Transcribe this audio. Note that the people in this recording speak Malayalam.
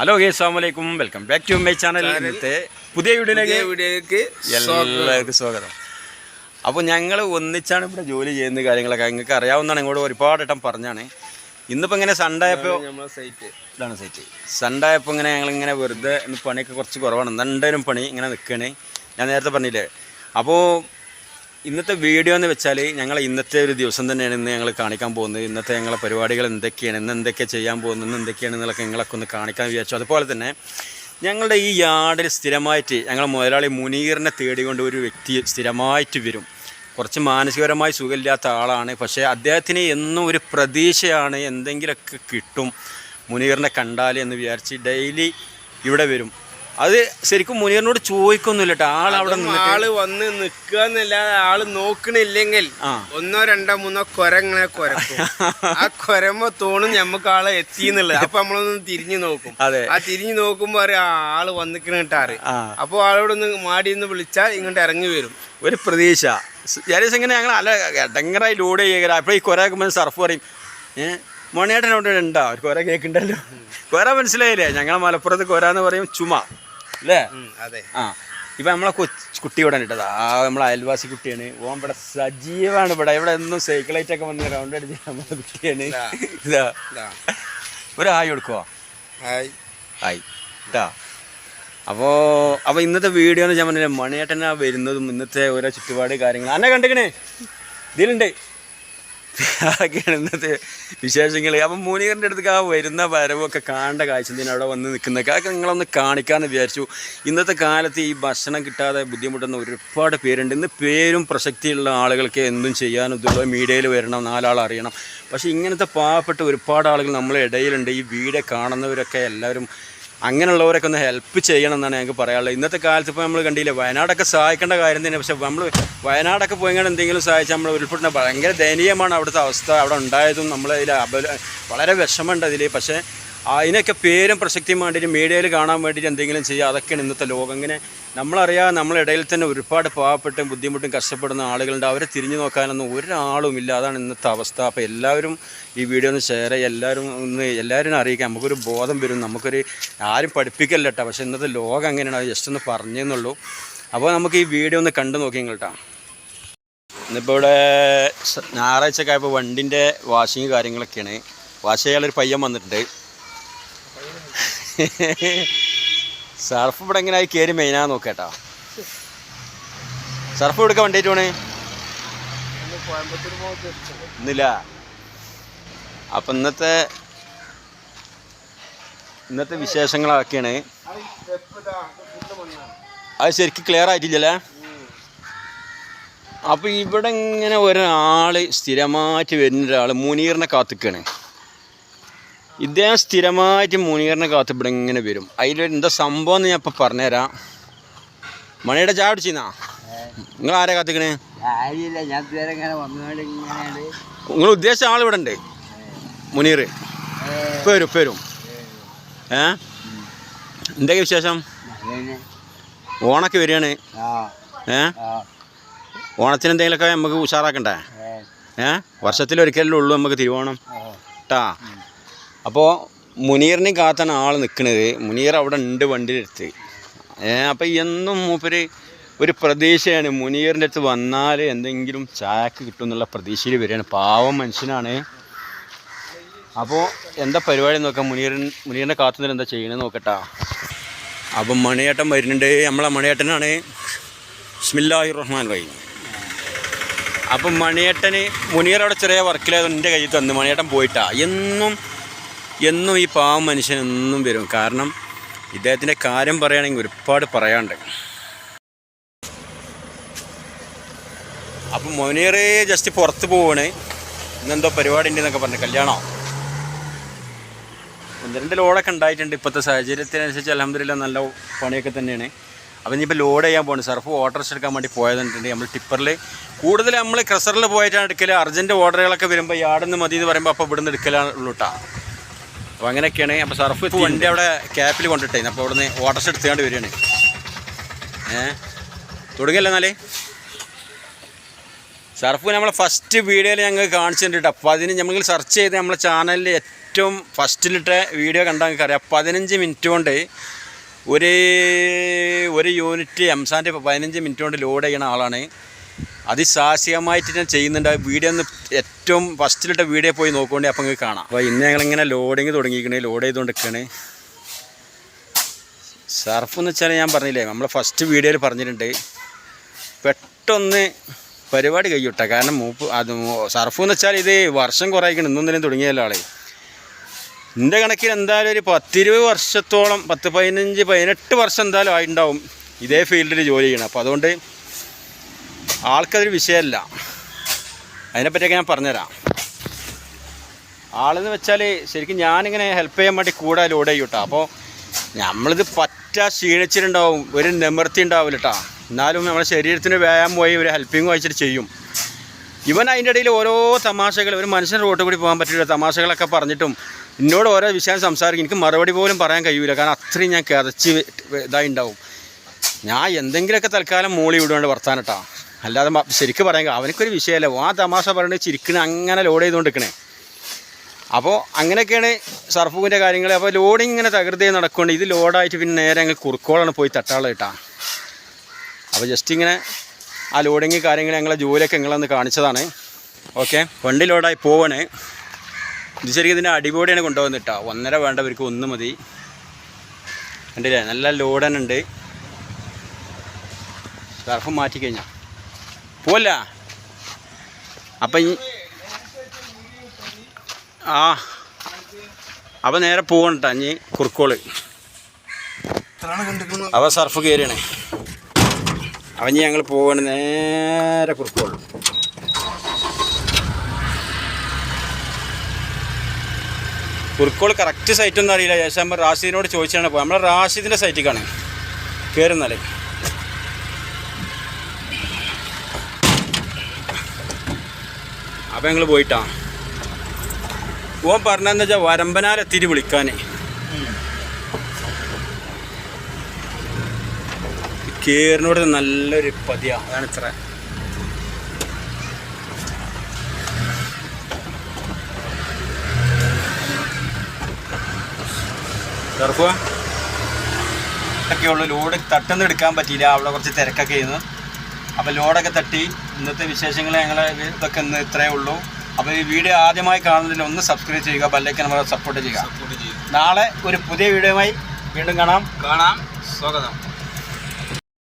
ഹലോ ഗേ അസ്സാമലൈക്കും welcome back to my channel ഇന്നത്തെ പുതിയ വീഡിയോയിലേക്ക് എല്ലാവർക്കും സ്വാഗതം. അപ്പോൾ ഞങ്ങൾ ഒന്നിച്ചാണ് ഇവിടെ ജോലി ചെയ്യുന്ന കാര്യങ്ങളൊക്കെ. നിങ്ങൾക്ക് അറിയാവുന്നതാണ് ഇങ്ങോട്ട് ഒരുപാട് വട്ടം പറഞ്ഞാണ്. ഇന്നിപ്പോൾ ഇങ്ങനെ സൺഡായപ്പോൾ ഇതാണ് സൈറ്റ് സൺഡേ ആയപ്പോൾ ഇങ്ങനെ ഞങ്ങളിങ്ങനെ വെറുതെ പണിയൊക്കെ കുറച്ച് കുറവാണ്. രണ്ടേരും പണി ഇങ്ങനെ നിൽക്കുകയാണ് ഞാൻ നേരത്തെ പറഞ്ഞില്ലേ? അപ്പോൾ ഇന്നത്തെ വീഡിയോ എന്ന് വെച്ചാൽ ഞങ്ങൾ ഇന്നത്തെ ഒരു ദിവസം തന്നെയാണ് ഇന്ന് ഞങ്ങൾ കാണിക്കാൻ പോകുന്നത്. ഇന്നത്തെ ഞങ്ങളുടെ പരിപാടികൾ എന്തൊക്കെയാണ് ഇന്ന് എന്തൊക്കെ ചെയ്യാൻ പോകുന്നത് ഇന്ന് എന്തൊക്കെയാണ് എന്നുള്ളതൊക്കെ ഞങ്ങളൊക്കെ ഒന്ന് കാണിക്കാൻ വിചാരിച്ചു. അതുപോലെ തന്നെ ഞങ്ങളുടെ ഈ യാർഡിൽ സ്ഥിരമായിട്ട് ഞങ്ങൾ മുതലാളി മുനീറിനെ തേടിക്കൊണ്ട് ഒരു വ്യക്തി സ്ഥിരമായിട്ട് വരും. കുറച്ച് മാനസികപരമായി സുഖമില്ലാത്ത ആളാണ്. പക്ഷേ അദ്ദേഹത്തിന് എന്നും ഒരു പ്രതീക്ഷയാണ് എന്തെങ്കിലുമൊക്കെ കിട്ടും മുനീറിനെ കണ്ടാൽ എന്ന് വിചാരിച്ച് ഡെയിലി ഇവിടെ വരും. അത് ശരിക്കും മുനീറിനോട് ചോദിക്കൊന്നുമില്ല കേട്ടോ ആൾ അവിടെ ആൾ വന്ന് നിക്കുകന്നല്ലാതെ ആൾ നോക്കണില്ലെങ്കിൽ ഒന്നോ രണ്ടോ മൂന്നോ കൊരങ്ങനെ കൊരക്കും. ആ കൊരമ്പോ തോണും ഞമ്മക്ക് ആളെ എത്തിന്നുള്ളത് അപ്പൊ നമ്മളൊന്ന് തിരിഞ്ഞു നോക്കും. അതെ. ആ തിരിഞ്ഞു നോക്കുമ്പോ അറിയാം ആൾ വന്നിക്കണ കിട്ടാറ് അപ്പൊ ആളോടൊന്ന് മാടി ഒന്ന് വിളിച്ചാൽ ഇങ്ങോട്ട് ഇറങ്ങി വരും. ഒരു പ്രതീക്ഷ. ജാരീസ് ഇങ്ങനെ ഞങ്ങൾ അല്ല ഇടങ്ങറായി ലോഡ് ചെയ്യുക അപ്പോൾ ഈ കുറെ സർഫ് പറയും. ഏഹ് മണിയേട്ടനോട് അവിടെ ഉണ്ടോ? ഒരു കുറെ കേൾക്കുന്നുണ്ടല്ലോ കുറെ മനസ്സിലായില്ലേ? ഞങ്ങളെ മലപ്പുറത്ത് കൊര എന്ന് പറയും ചുമ. അല്ലേ? അതെ. ആ. ഇപ്പം നമ്മളെ കൊച്ചു കുട്ടി ഇവിടെ ഇട്ടത് ആ നമ്മളെ അയൽവാസി കുട്ടിയാണ്. ഓൻ ഇവിടെ സജീവാണ് ഇവിടെ. ഇവിടെ എന്നും സൈക്കിളായിട്ടൊക്കെ വന്ന് റൗണ്ട് അടിച്ച് നമ്മളെ കുട്ടിയാണ്. ഇതാ. ഒരു ഹായ് കൊടുക്കുവോ? ഹായ്. ഹായ്. ഇതാ അപ്പോൾ അപ്പോൾ ഇന്നത്തെ വീഡിയോ എന്ന് ഞാൻ പറഞ്ഞില്ല മണിയേട്ടനാ വരുന്നതും ഇന്നത്തെ ഓരോ ചുറ്റുപാട് കാര്യങ്ങൾ അന്നെ കണ്ടിക്കണേ? ഇതിലുണ്ട്. അതൊക്കെയാണ് വിശേഷങ്ങൾ അപ്പം മൂനികറിന്റെ അടുത്തേക്ക് ആ വരുന്ന വരവൊക്കെ കാണേണ്ട കാഴ്ച തന്നെ അവിടെ വന്ന് നിൽക്കുന്നൊക്കെ അതൊക്കെ നിങ്ങളൊന്ന് കാണിക്കാമെന്ന് വിചാരിച്ചു. ഇന്നത്തെ കാലത്ത് ഈ ഭക്ഷണം കിട്ടാതെ ബുദ്ധിമുട്ടുന്ന ഒരുപാട് പേരുണ്ട്. ഇന്ന് പേരും പ്രസക്തിയുള്ള ആളുകൾക്ക് എന്തും ചെയ്യാനും ഇതുള്ള മീഡിയയിൽ വരണം നാലാൾ അറിയണം. പക്ഷേ ഇങ്ങനത്തെ പാവപ്പെട്ട ഒരുപാട് ആളുകൾ നമ്മളെ ഇടയിലുണ്ട്. ഈ വീഡിയോ കാണുന്നവരൊക്കെ എല്ലാവരും അങ്ങനെയുള്ളവരൊക്കെ ഒന്ന് ഹെൽപ്പ് ചെയ്യണം എന്നാണ് ഞങ്ങൾക്ക് പറയാനുള്ളത്. ഇന്നത്തെ കാലത്ത് ഇപ്പോൾ നമ്മൾ കണ്ടില്ല വയനാടൊക്കെ സഹായിക്കേണ്ട കാര്യം തന്നെ പക്ഷേ നമ്മൾ വയനാടൊക്കെ പോയിങ്ങനെ എന്തെങ്കിലും സഹായിച്ചാൽ നമ്മൾ ഉൾപ്പെടുന്ന ഭയങ്കര ദയനീയമാണ് അവിടുത്തെ അവസ്ഥ. അവിടെ ഉണ്ടായതും നമ്മളതിൽ അപല വളരെ വിഷമമുണ്ട് അതിൽ പക്ഷേ അതിനൊക്കെ പേരും പ്രസക്തിയും വേണ്ടിയിട്ട് മീഡിയയിൽ കാണാൻ വേണ്ടിയിട്ട് എന്തെങ്കിലും ചെയ്യുക അതൊക്കെയാണ് ഇന്നത്തെ ലോകം. ഇങ്ങനെ നമ്മളറിയാതെ നമ്മളിടയിൽ തന്നെ ഒരുപാട് പാവപ്പെട്ടും ബുദ്ധിമുട്ടും കഷ്ടപ്പെടുന്ന ആളുകളുണ്ട്. അവരെ തിരിഞ്ഞു നോക്കാനൊന്നും ഒരാളും ഇല്ല. അതാണ് ഇന്നത്തെ അവസ്ഥ. അപ്പോൾ എല്ലാവരും ഈ വീഡിയോ ഒന്ന് ഷെയർ ചെയ്യുക. എല്ലാവരും ഒന്ന് എല്ലാവരും അറിയിക്കാം നമുക്കൊരു ബോധം വരും. നമുക്കൊരു ആരും പഠിപ്പിക്കല്ല കേട്ടോ. പക്ഷേ ഇന്നത്തെ ലോകം അങ്ങനെയാണ്. ജസ്റ്റ് ഒന്ന് പറഞ്ഞെന്നുള്ളൂ. അപ്പോൾ നമുക്ക് ഈ വീഡിയോ ഒന്ന് കണ്ടു നോക്കിയും കേട്ടോ ഇന്നിപ്പോൾ ഇവിടെ ഞായറാഴ്ചക്കായപ്പോൾ വണ്ടിന്റെ വാഷിങ് കാര്യങ്ങളൊക്കെയാണ്. വാഷ് ചെയ്യാനൊരു പയ്യൻ വന്നിട്ടുണ്ട്. സർഫ് ഇവിടെ എങ്ങനെ ആയി കയറി മെയിനാ നോക്കേട്ടാ സർഫ് എടുക്കാൻ വണ്ടിയിട്ട് പോണേ? ഇന്നില്ല. അപ്പം ഇന്നത്തെ ഇന്നത്തെ വിശേഷങ്ങളൊക്കെയാണ്. അത് ശരിക്കും ക്ലിയർ ആയിട്ടില്ലല്ലേ? അപ്പോൾ ഇവിടെ ഇങ്ങനെ ഒരാൾ സ്ഥിരമായിട്ട് വരുന്ന ഒരാൾ മുനീറിനെ കാത്തിക്കാണ്. ഇദ്ദേഹം സ്ഥിരമായിട്ട് മുനീറിനെ കാത്ത് ഇവിടെ ഇങ്ങനെ വരും. അതിലൊരു എന്താ സംഭവം എന്ന് ഞാൻ ഇപ്പം പറഞ്ഞുതരാം. മണിയുടെ ചായ അടിച്ചിന്നാ നിങ്ങൾ ആരാ കാത്തിക്കണേ? നിങ്ങൾ ഉദ്ദേശിച്ച ആൾ ഇവിടെ ഉണ്ട്. മുനീർ ഇപ്പം വരും ഇപ്പം വരും. ഏ. എന്തൊക്കെ വിശേഷം? ഓണൊക്കെ വരികയാണ്. ഏ? ഓണത്തിന് എന്തെങ്കിലുമൊക്കെ നമുക്ക് ഉഷാറാക്കണ്ടേ? ഏ, വർഷത്തിൽ വർഷത്തിലൊരിക്കലല്ലേ ഉള്ളൂ നമുക്ക് തിരുവോണം. കേട്ടാ അപ്പോൾ മുനീറിനെ കാത്താണ് ആൾ നിൽക്കുന്നത് മുനീർ അവിടെ ഉണ്ട് വണ്ടിയിലെടുത്ത്. അപ്പോൾ എന്നും മൂപ്പര് ഒരു പ്രതീക്ഷയാണ്. മുനീറിന്റെ അടുത്ത് വന്നാൽ എന്തെങ്കിലും ചായക്ക് കിട്ടും എന്നുള്ള പ്രതീക്ഷയിൽ വരികയാണ്. പാവം മനുഷ്യനാണ്. അപ്പോൾ എന്താ പരിപാടി നോക്കാം? മുനീറിൻ മുനീറിനെ കാത്തുനിന്ന് എന്താ ചെയ്യണമെന്ന് നോക്കട്ടാ. അപ്പം മണിയേട്ടൻ വരുന്നുണ്ട്. നമ്മളെ മണിയേട്ടനാണ്. ബിസ്മില്ലാഹി റഹ്മാൻ റഹീം അപ്പം മണിയേട്ടന് മുനീർ അവിടെ ചെറിയ വർക്കിലായത് എന്റെ കയ്യിൽ തന്നു. മണിയേട്ടൻ പോയിട്ടാ. എന്നും എന്നും ഈ പാവം മനുഷ്യൻ എന്നും വരും. കാരണം ഇദ്ദേഹത്തിന്റെ കാര്യം പറയുകയാണെങ്കിൽ ഒരുപാട് പറയാണ്ട് അപ്പം മുനീർ ജസ്റ്റ് പുറത്ത് പോവാണ്. ഇന്നെന്തോ പരിപാടി ഉണ്ട് എന്നൊക്കെ പറഞ്ഞു. കല്യാണോ? ഒന്ന് രണ്ട് ലോഡൊക്കെ ഉണ്ടായിട്ടുണ്ട് ഇപ്പോഴത്തെ സാഹചര്യത്തിനനുസരിച്ച് അലഹമില്ല നല്ല പണിയൊക്കെ തന്നെയാണ്. അപ്പം ഇനിയിപ്പോൾ ലോഡ് ചെയ്യാൻ പോകുന്നത് സർഫ് ഓർഡർ എടുക്കാൻ വേണ്ടി പോയതെന്നുണ്ടെങ്കിൽ നമ്മൾ ടിപ്പറിൽ കൂടുതൽ നമ്മൾ ക്രസറിൽ പോയിട്ടാണ് എടുക്കൽ അർജന്റ് ഓർഡറുകളൊക്കെ വരുമ്പോൾ യാർഡിൽ നിന്ന് മതി എന്ന് പറയുമ്പോൾ അപ്പോൾ ഇവിടുന്ന് എടുക്കലാണ് കേട്ടോ അപ്പോൾ അങ്ങനെയൊക്കെയാണ്. അപ്പോൾ സർഫ് ഇപ്പോൾ വണ്ടി അവിടെ ക്യാപ്പിൽ കൊണ്ടിട്ടേ. അപ്പോൾ അവിടുന്ന് ഓട്ടർസ് എടുത്തുകൊണ്ട് വരികയാണ്. ഏ? തുടങ്ങിയല്ല എന്നാലേ സർഫ് നമ്മളെ ഫസ്റ്റ് വീഡിയോയിൽ ഞങ്ങൾ കാണിച്ചിട്ടുണ്ട് അപ്പോൾ അതിന് നമ്മൾ സെർച്ച് ചെയ്ത് നമ്മളെ ചാനലിൽ ഏറ്റവും ഫസ്റ്റിലിട്ട വീഡിയോ കണ്ടാൽ അറിയാം. പതിനഞ്ച് മിനിറ്റ് കൊണ്ട് ഒരു ഒരു യൂണിറ്റ് എംസാന്റെ പതിനഞ്ച് മിനിറ്റ് കൊണ്ട് ലോഡ് ചെയ്യുന്ന ആളാണ്. അതിസാഹസികമായിട്ട് ഞാൻ ചെയ്യുന്നുണ്ട്. വീഡിയോ ഒന്ന് ഏറ്റവും ഫസ്റ്റിലിട്ട വീഡിയോ പോയി നോക്കുകൊണ്ട് അപ്പം നിങ്ങൾക്ക് കാണാം. അപ്പോൾ ഇന്ന് ഞങ്ങളിങ്ങനെ ലോഡിങ് തുടങ്ങിയിരിക്കണേ. ലോഡ് ചെയ്തുകൊണ്ടിരിക്കണേ സർഫ് എന്ന് വെച്ചാൽ ഞാൻ പറഞ്ഞില്ലേ നമ്മൾ ഫസ്റ്റ് വീഡിയോയിൽ പറഞ്ഞിട്ടുണ്ട്. പെട്ടെന്ന് പരിപാടി കഴിയൂട്ടെ കാരണം മൂപ്പ് അത് സർഫ് എന്ന് വെച്ചാൽ ഇത് വർഷം കുറയ്ക്കണം ഇന്നൊന്നിനും തുടങ്ങിയല്ലോ ആളെ. എന്റെ കണക്കിൽ എന്തായാലും ഒരു പത്തിരുപത് വർഷത്തോളം പത്ത് പതിനഞ്ച് പതിനെട്ട് വർഷം എന്തായാലും ആയിട്ടുണ്ടാവും ഇതേ ഫീൽഡിൽ ജോലി ചെയ്യണം. അപ്പോൾ അതുകൊണ്ട് ആൾക്കതൊരു വിഷയമല്ല. അതിനെപ്പറ്റിയൊക്കെ ഞാൻ പറഞ്ഞുതരാം. ആളെന്ന് വെച്ചാൽ ശരിക്കും ഞാനിങ്ങനെ ഹെൽപ്പ് ചെയ്യാൻ വേണ്ടി കൂടെ ലോഡ് ചെയ്യും കേട്ടോ അപ്പോൾ നമ്മളിത് പറ്റ ക്ഷീണിച്ചിട്ടുണ്ടാവും ഒരു നിമർത്തി ഉണ്ടാവില്ല കേട്ടോ എന്നാലും നമ്മുടെ ശരീരത്തിന് വ്യായാമം പോയി ഒരു ഹെൽപ്പിംഗ് വായിച്ചിട്ട് ചെയ്യും. ഇവൻ അതിന്റെ ഇടയിൽ ഓരോ തമാശകൾ ഒരു മനുഷ്യൻ റോട്ടിൽ കൂടി പോകാൻ പറ്റില്ല തമാശകളൊക്കെ പറഞ്ഞിട്ടും എന്നോട് ഓരോ വിഷയം സംസാരിക്കും. എനിക്ക് മറുപടി പോലും പറയാൻ കഴിയൂല കാരണം അത്രയും ഞാൻ കിതച്ച് ഇതായി ഉണ്ടാവും. ഞാൻ എന്തെങ്കിലുമൊക്കെ തൽക്കാലം മൂളി വിടുകൊണ്ട് വർത്താനം കേട്ടോ അല്ലാതെ ശരിക്കും പറയാൻ അവനക്കൊരു വിഷയമല്ല ആ തമാശ പറഞ്ഞിട്ട് ചിരിക്കണ അങ്ങനെ ലോഡ് ചെയ്തുകൊണ്ടിരിക്കണേ അപ്പോൾ അങ്ങനെയൊക്കെയാണ് സർഫൂവിന്റെ കാര്യങ്ങൾ അപ്പോൾ ലോഡിങ് ഇങ്ങനെ തകൃതി നടക്കുന്നുണ്ട്. ഇത് ലോഡായിട്ട് പിന്നെ നേരെ അങ്ങ് കുറുക്കോളാണ് പോയി തട്ടാളെ കേട്ടാ. അപ്പോൾ ജസ്റ്റ് ഇങ്ങനെ ആ ലോഡിങ് കാര്യങ്ങൾ ഞങ്ങളെ ജോലിയൊക്കെ നിങ്ങളൊന്ന് കാണിച്ചതാണ്. ഓക്കെ? വണ്ടി ലോഡായി പോവണേ. ഇത് ശരിക്കും ഇതിന്റെ അടിപൊളിയാണ് കൊണ്ടുപോകുന്നിട്ടാ ഒന്നര വേണ്ടവർക്ക് ഒന്ന് മതി. കണ്ടില്ലേ? നല്ല ലോഡനുണ്ട് സർഫ് മാറ്റി കഴിഞ്ഞാൽ പോവല്ല അപ്പം ഈ ആ. അപ്പം നേരെ പോകണ്ട ഇനി കുറുക്കോൾ. അവ സർഫ് കയറിയാണ് അവൻ ഞങ്ങൾ പോവാണ് നേരെ കുറുക്കോൾ. കുറുക്കോൾ കറക്റ്റ് സൈറ്റ് ഒന്നും അറിയില്ല. ശേഷം നമ്മൾ റാഷിദിനോട് ചോദിച്ചാണ് പോയത് നമ്മൾ റാഷിദിന്റെ സൈറ്റിക്കാണ് കയറുന്നാലേ അപ്പം ഞങ്ങൾ പോയിട്ടാ. ഓൻ പറഞ്ഞതെന്ന് വെച്ചാൽ വരമ്പനാലെത്തിയിട്ട് വിളിക്കാൻ കേറിനോട് നല്ലൊരു പതിയാണ് അതാണ് ഇത്ര. ചെറുക്കുക ഒക്കെയുള്ളൂ ലോഡ് തട്ടുന്ന എടുക്കാൻ പറ്റിയില്ല. അവിടെ കുറച്ച് തിരക്കൊക്കെ ചെയ്യുന്നു അപ്പോൾ ലോഡൊക്കെ തട്ടി. ഇന്നത്തെ വിശേഷങ്ങൾ ഞങ്ങൾ ഇതൊക്കെ ഇന്ന് ഇത്രയേ ഉള്ളൂ. അപ്പോൾ ഈ വീഡിയോ ആദ്യമായി കാണുന്നതിൽ ഒന്ന് സബ്സ്ക്രൈബ് ചെയ്യുക ബെല്ലൈക്കൻ നമ്മളെ സപ്പോർട്ട് ചെയ്യുക. നാളെ ഒരു പുതിയ വീഡിയോയുമായി വീണ്ടും കാണാം. കാണാം. സ്വാഗതം.